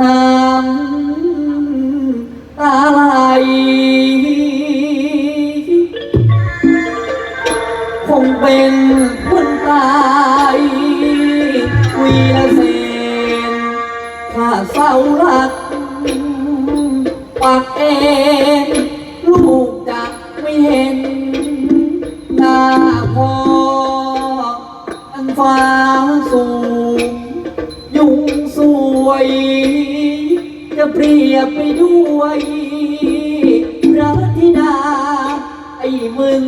น้ำตาไหลคงเป็นคนตายวีละเสนถ้าเศร้ารักปักเองลูกจะไม่เห็น หน้าพ่ออันฟ้าสูงยุงสวย จะเปรียบไปด้วยพระธิดา ไอ้มึง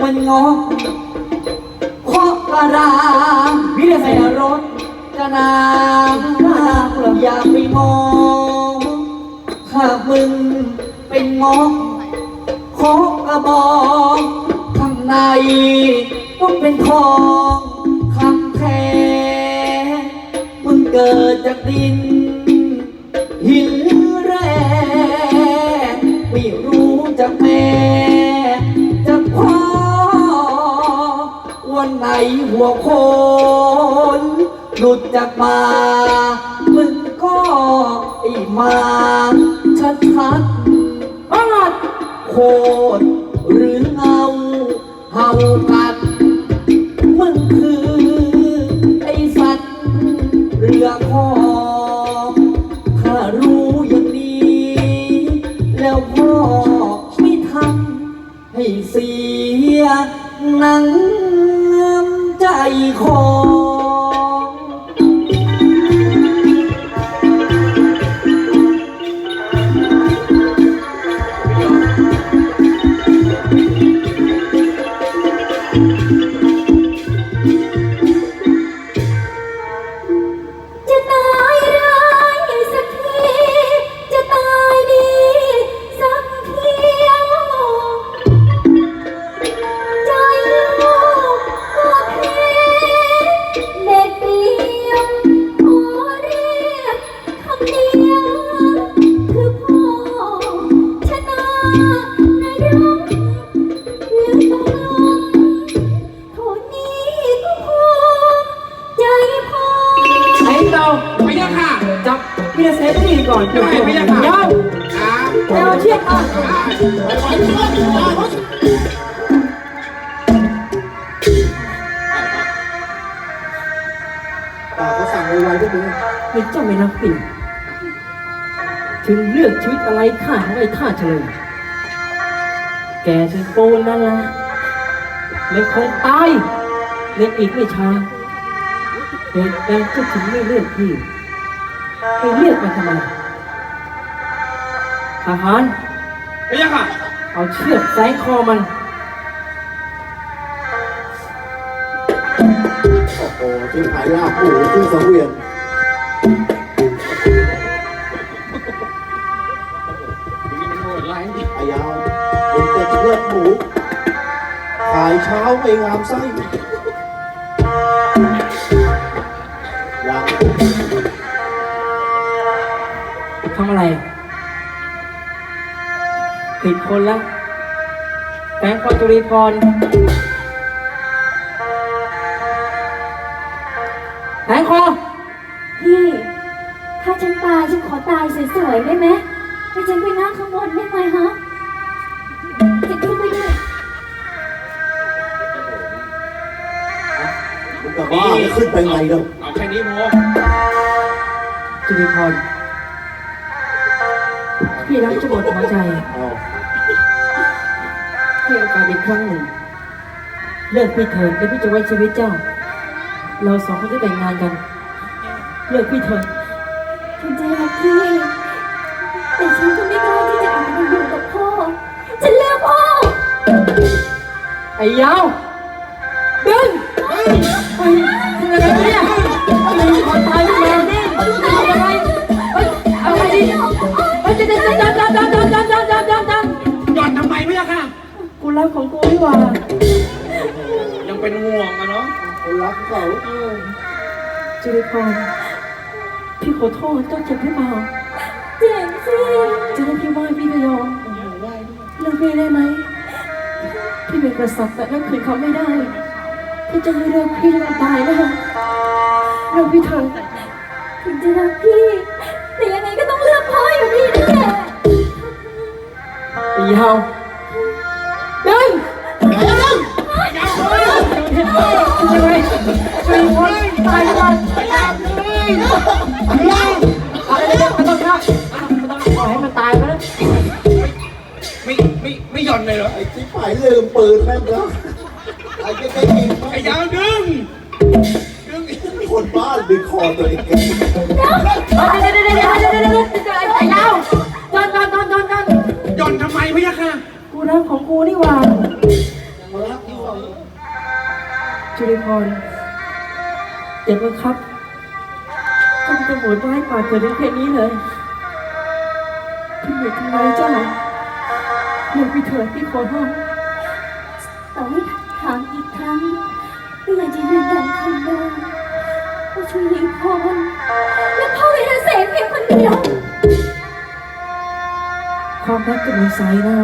มันงอกเคาะกระรามวิทยาศาสตร์รถจะนางรากอย่าไปมองถ้ามึงเป็นงอกเคกระบอกข้างในต้องเป็นทองคำแท้มึงเกิดจากดิน จะพ้อวันไหนหัวโคนหลุดจากมามึงก็ไอมาชัดชัดๆอ้าโคตรหรือเงาเห่ากัด นังใจคอ พยาค่ะจับเมียเซฟตี้ก่อนได้พยาค่ะเดี๋ยวอ่าเดี๋ยวเชือกอะตาเขาสั่งไวๆพวกมึงเป็นเจ้าแม่นางปิ่นถึงเลือกชีวิตอะไรข้าของไอ้ข้าเฉลยแกถึงโปนนั่นละไม่คงตายในอีกไม่ช้าเหตุใดเจ้าถึงไม่เลือกพี่ ไปเลือกมันทำไมทหารพยาค่ะเอาเชือกแสงคอมัน โอ้โหที่หายลาบหมูที่สังเวียนนี่มันโหดร้ายจริงอายาวเป็นแต่เลือดหมูขายเช้าไม่งามไส้ ผิดคนแล้วแสงคอจุรีพรแสงคอพี่ ถ้าฉันตายฉันขอตายสวยๆได้ไหมให้ฉันไปนั่งข้างบนได้ไหมฮะจะขึ้นไปด้วยมึงกับบ้าจะขึ้นไปไงเด้อ เอาแค่นี้พอ จุรีพร พี่รักจะหมดหัวใจเอาให้โอกาสอีกครั้งหนึ่งเลิกพี่เถิดแล้วพี่จะไว้ชีวิตเจ้า เราสองคนจะแต่งงานกัน เลิกพี่เถิดฉันจะรักพี่แต่ฉันก็ไม่กล้าที่จะกลับมาอยู่กับพ่อ ฉันเลือกพ่อ ไอ้ยาวดึงเฮ้ยทำอะไร รักของกูดีกว่ายังเป็นห่วงอะเนาะคนรักเขาเออจุริพรพี่ขอโทษเจ้าเจ็บหรือเปล่าเจ๋งสิจะให้พี่ไหว้พี่ก็ยอมโอ้โหไหวด้วยเลือกพี่ได้ไหมพี่เป็นกษัตริย์แต่นั่นคืนเขาไม่ได้พี่จะไม่เลือกพี่จนตายนะเลือกพี่เถอะถึงจะรักพี่ แต่ยังไงก็ต้องเลือกพ่ออยู่ดีแน่ไอ้ยาว ไรเนี่ยไม่ต้องฆ่าไม่ต้องปล่อยให้มันตายไปะไม่ไม่ไม่หย่อนเลยเหรอไอ้ที่ฝ่ายลืมปืนแม่งแล้วไอ้ใกล้ยิงไอ้ยาวดึงดึงคนบ้าดึงคอตัวเองเดี๋ยวเดี๋ยวเดี๋ยวเดี๋ยวเดี๋ยวเดี๋ยวเดี๋ยวไอ้ยาวจอนจอนจอนจอนจอนหย่อนทำไมพี่ค่ะ กูรักของกูนี่หว่า พรอย่าบังคับคำจะหมดว่าให้ปากเกิดได้แค่นี้เลยพี่เหนื่อยทำไมเจ้าเลิกไปเถิดพี่ขอร้องต่อให้ถามอีกครั้งก็ยังจะยืนยันคำเดิมว่าช่วยหลีพรและพ่อวิรเสนเพียงคนเดียว ความรักก็มีสายน้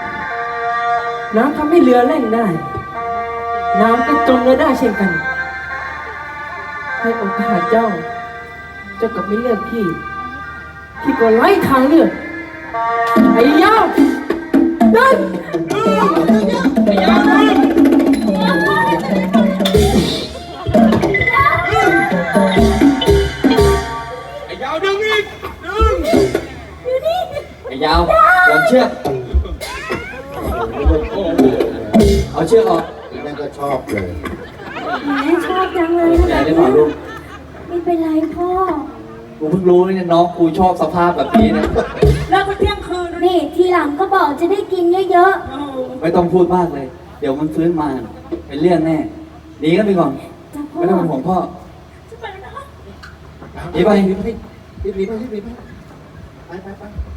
ำน้ำทำให้เรือแล่นได้ น้ำก็จมเรือได้เช่นกัน ให้โอกาสเจ้า เจ้ากับไม่เลือกพี่ พี่ก็ไล่ทางเลือกไอ้ยาวเดินไอ้ยาวดึงไอ้ยาวดึงอีกดึงไอ้ยาววางเชือกโอ้โหเอาเชือกออก แม่งก็ชอบเลยแหมชอบจังเลยไหนนะได้เปล่าลูกไม่เป็นไรพ่อ กูเพิ่งรู้เนี่ยน้องกูชอบสภาพแบบนี้นะแล้วก็เที่ยงคืนนี่ทีหลังก็บอกจะได้กินเยอะไม่ต้องพูดมากเลย เดี๋ยวมันฟื้นมา เป็นเรื่องแน่หนีกันไปก่อน ๆจ้ะพ่อไม่ต้องเป็นห่วงพ่อหนีไปรีบไป รีบรีบไปรีบรีบไปไปไปไป